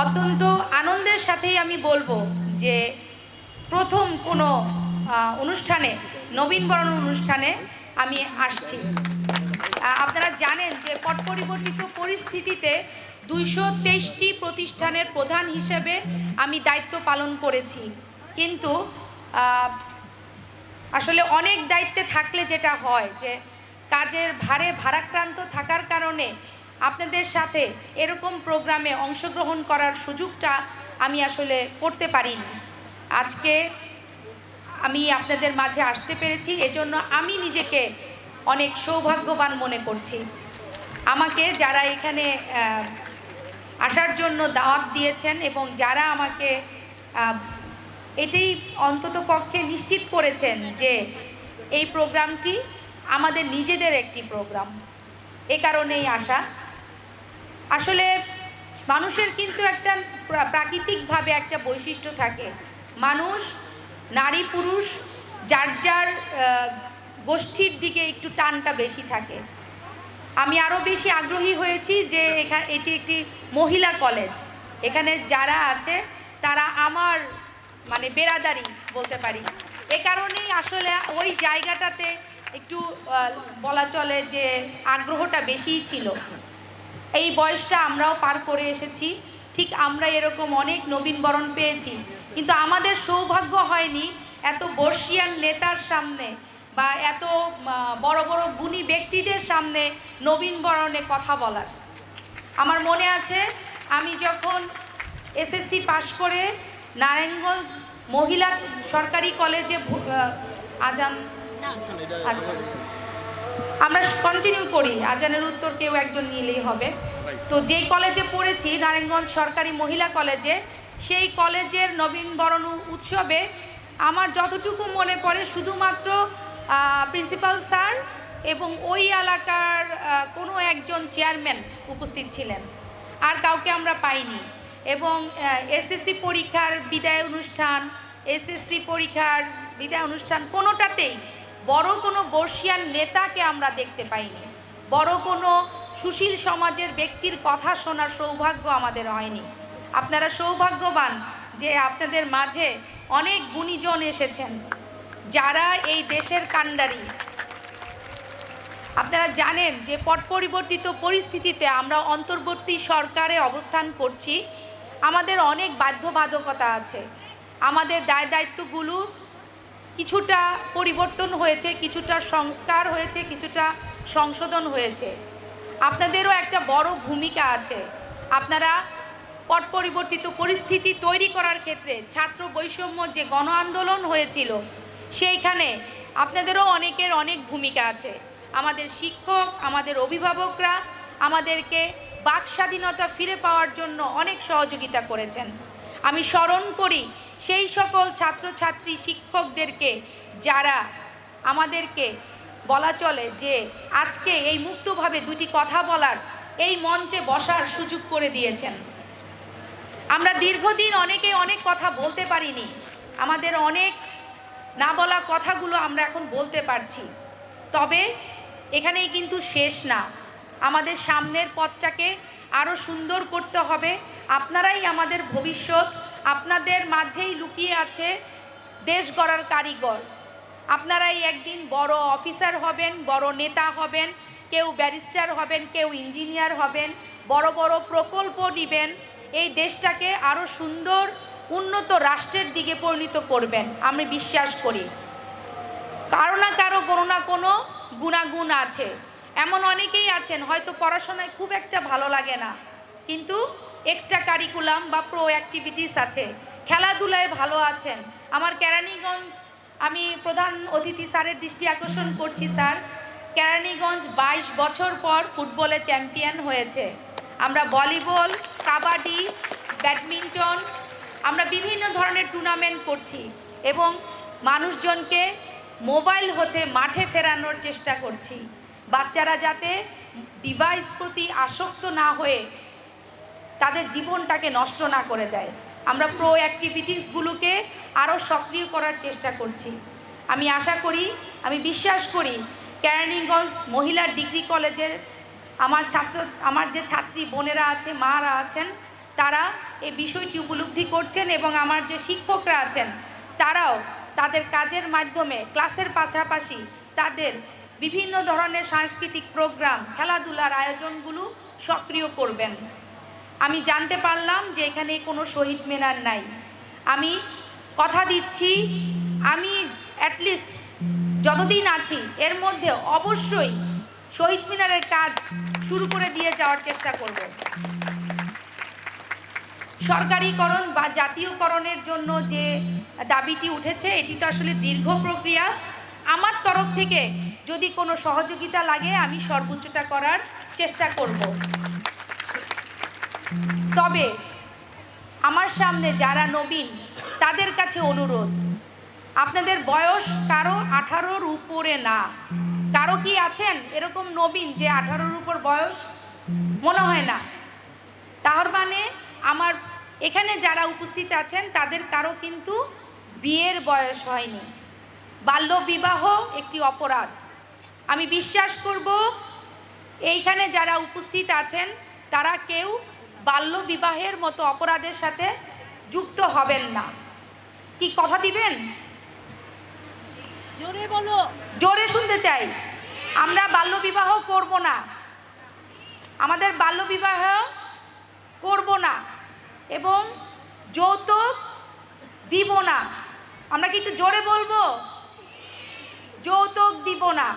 অত্যন্ত আনন্দের সাথেই আমি বলব যে প্রথম কোনো অনুষ্ঠানে নবীনবরণ অনুষ্ঠানে আমি আসছি। আপনারা জানেন যে পট পরিবর্তিত পরিস্থিতিতে দুইশো তেইশটি প্রতিষ্ঠানের প্রধান হিসেবে আমি দায়িত্ব পালন করেছি। কিন্তু আসলে অনেক দায়িত্বে থাকলে যেটা হয় যে কাজের ভারে ভারাক্রান্ত থাকার কারণে আপনাদের সাথে এরকম প্রোগ্রামে অংশগ্রহণ করার সুযোগটা আমি আসলে করতে পারিনি। আজকে আমি আপনাদের মাঝে আসতে পেরেছি, এজন্য আমি নিজেকে অনেক সৌভাগ্যবান মনে করছি। আমাকে যারা এখানে আসার জন্য দাওয়াত দিয়েছেন এবং যারা আমাকে এটাই অন্তত পক্ষে নিশ্চিত করেছেন যে এই প্রোগ্রামটি আমাদের নিজেদের একটি প্রোগ্রাম। এ কারণেই আসা আসলে মানুষের কিন্তু একটা প্রাকৃতিকভাবে একটা বৈশিষ্ট্য থাকে। মানুষ, নারী, পুরুষ, যার যার গোষ্ঠীর দিকে একটু টানটা বেশি থাকে। আমি আরও বেশি আগ্রহী হয়েছি যে এখানে এটি একটি মহিলা কলেজ। এখানে যারা আছে, তারা আমার মানে বেরাদারি বলতে পারি। এ কারণেই আসলে ওই জায়গাটাতে একটু বলা চলে যে আগ্রহটা বেশিই ছিল। এই বয়সটা আমরাও পার করে এসেছি। ঠিক আমরা এরকম অনেক নবীনবরণ পেয়েছি। কিন্তু আমাদের সৌভাগ্য হয়নি এত বর্ষিয়ান নেতার সামনে বা এত বড় বড় গুণী ব্যক্তিদের সামনে নবীনবরণে কথা বলার। আমার মনে আছে আমি যখন এসএসসি পাশ করে নারায়ণগঞ্জ মহিলা সরকারি কলেজে আজান আচ্ছা। আমরা কন্টিনিউ করি। আজানের উত্তর কেউ একজন নিলেই হবে। তো যেই কলেজে পড়েছি, নারায়ণগঞ্জ সরকারি মহিলা কলেজে সেই কলেজের নবীনবরণ উৎসবে আমার যতটুকু মনে পড়ে, শুধুমাত্র প্রিন্সিপাল স্যার এবং ওই এলাকার কোনো একজন চেয়ারম্যান উপস্থিত ছিলেন। আর কাউকে আমরা পাইনি। এবং এসএসসি পরীক্ষার বিদায় অনুষ্ঠান এসএসসি পরীক্ষার বিদায় অনুষ্ঠান কোনোটাতেই বড় কোনো বর্ষিয়ান নেতাকে আমরা দেখতে পাইনি। বড় কোনো সুশীল সমাজের ব্যক্তির কথা শোনার সৌভাগ্য আমাদের হয়নি। আপনারা সৌভাগ্যবান যে আপনাদের মাঝে অনেক গুণীজন এসেছেন, যারা এই দেশের কাণ্ডারি। আপনারা জানেন যে পট পরিবর্তিত পরিস্থিতিতে আমরা অন্তর্বর্তী সরকারে অবস্থান করছি। আমাদের অনেক বাধ্যবাধকতা আছে। আমাদের দায় দায়িত্বগুলো কিছুটা পরিবর্তন হয়েছে, কিছুটা সংস্কার হয়েছে, কিছুটা সংশোধন হয়েছে। আপনাদেরও একটা বড় ভূমিকা আছে। আপনারা পট পরিবর্তিত পরিস্থিতি তৈরি করার ক্ষেত্রে ছাত্র বৈষম্য যে গণ আন্দোলন হয়েছিল, সেইখানে আপনাদেরও অনেকের অনেক ভূমিকা আছে। আমাদের শিক্ষক, আমাদের অভিভাবকরা আমাদেরকে বাক স্বাধীনতা ফিরে পাওয়ার জন্য অনেক সহযোগিতা করেছেন। আমি স্মরণ করি সেই সকল ছাত্রছাত্রী, শিক্ষকদেরকে যারা আমাদেরকে বলা চলে যে আজকে এই মুক্তভাবে দুটি কথা বলার এই মঞ্চে বসার সুযোগ করে দিয়েছেন। আমরা দীর্ঘদিন অনেকে অনেক কথা বলতে পারিনি। আমাদের অনেক না বলা কথাগুলো আমরা এখন বলতে পারছি। তবে এখানেই কিন্তু শেষ না। আমাদের সামনের পথটাকে আরও সুন্দর করতে হবে। আপনারাই আমাদের ভবিষ্যৎ, আপনাদের মাঝেই লুকিয়ে আছে দেশ গড়ার কারিগর। আপনারাই একদিন বড় অফিসার হবেন, বড় নেতা হবেন, কেউ ব্যারিস্টার হবেন, কেউ ইঞ্জিনিয়ার হবেন, বড় বড় প্রকল্প নেবেন। এই দেশটাকে আরও সুন্দর, উন্নত রাষ্ট্রের দিকে পরিণত করবেন, আমি বিশ্বাস করি। কারও না কারও কোনো না কোনো গুণাগুণ আছে। এমন অনেকেই আছেন, হয়তো পড়াশোনায় খুব একটা ভালো লাগে না, কিন্তু এক্সট্রা কারিকুলাম বা প্রো অ্যাক্টিভিটিস আছে। খেলাধুলায় ভালো আছেন। আমার কেরানীগঞ্জ, আমি প্রধান অতিথি স্যারের দৃষ্টি আকর্ষণ করছি, স্যার। কেরানীগঞ্জ বাইশ বছর পর ফুটবলে চ্যাম্পিয়ন হয়েছে। আমরা ভলিবল, কাবাডি, ব্যাডমিন্টন, আমরা বিভিন্ন ধরনের টুর্নামেন্ট করছি এবং মানুষজনকে মোবাইল হতে মাঠে ফেরানোর চেষ্টা করছি। বাচ্চারা যাতে ডিভাইস প্রতি আসক্ত না হয়ে তাদের জীবনটাকে নষ্ট না করে দেয়। আমরা প্রো অ্যাক্টিভিটিসগুলোকে আরও সক্রিয় করার চেষ্টা করছি। আমি আশা করি, আমি বিশ্বাস করি, কেরানীগঞ্জ মহিলা ডিগ্রি কলেজের আমার ছাত্র, আমার যে ছাত্রী বোনেরা আছে, মারা আছেন, তারা এই বিষয়টি উপলব্ধি করছেন এবং আমার যে শিক্ষকরা আছেন, তারাও তাদের কাজের মাধ্যমে, ক্লাসের পাশাপাশি তাদের বিভিন্ন ধরনের সাংস্কৃতিক প্রোগ্রাম, খেলাধুলার আয়োজনগুলো সক্রিয় করবেন। আমি জানতে পারলাম যে এখানে কোনো শহীদ মিনার নাই। আমি কথা দিচ্ছি, আমি অ্যাটলিস্ট যতদিন আছি, এর মধ্যে অবশ্যই শহীদ মিনারের কাজ শুরু করে দিয়ে যাওয়ার চেষ্টা করব। সরকারিকরণ বা জাতীয়করণের জন্য যে দাবিটি উঠেছে, এটি তো আসলে দীর্ঘ প্রক্রিয়া। আমার তরফ থেকে যদি কোনো সহযোগিতা লাগে, আমি সর্বোচ্চটা করার চেষ্টা করব। তবে আমার সামনে যারা নবীন, তাদের কাছে অনুরোধ, আপনাদের বয়স কারও আঠারোর উপরে না। কারও কি আছেন এরকম নবীন যে আঠারোর উপর বয়স? মনে হয় না। তার মানে আমার এখানে যারা উপস্থিত আছেন, তাদের কারও কিন্তু বিয়ের বয়স হয়নি। বাল্যবিবাহ একটি অপরাধ। আমি বিশ্বাস করব এইখানে যারা উপস্থিত আছেন তারা কেউ বাল্যবিবাহের মতো অপরাধের সাথে যুক্ত হবেন না। কি কথা দিবেন? জোরে বলো। জোরে শুনতে চাই। আমরা বাল্যবিবাহ করব না। আমাদের বাল্যবিবাহ করব না এবং যৌতুক দিব না। আমরা কি একটু জোরে বলব? যৌতুক দিব না।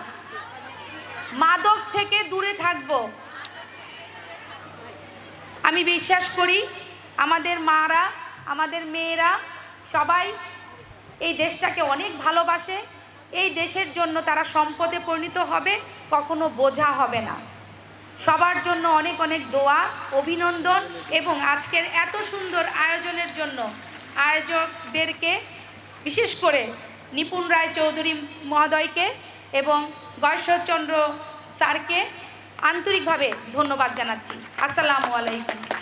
মাদক থেকে দূরে থাকব। আমি বিশ্বাস করি, আমাদের মারা, আমাদের মেয়েরা সবাই এই দেশটাকে অনেক ভালোবাসে। এই দেশের জন্য তারা সম্পদে পরিণত হবে, কখনো বোঝা হবে না। সবার জন্য অনেক অনেক দোয়া, অভিনন্দন এবং আজকের এত সুন্দর আয়োজনের জন্য আয়োজকদেরকে বিশেষ করে নিপুণ রায় চৌধুরী মহোদয়কে এবং গয়েশ্বরচন্দ্র স্যারকে আন্তরিকভাবে ধন্যবাদ জানাচ্ছি। আসসালামু আলাইকুম।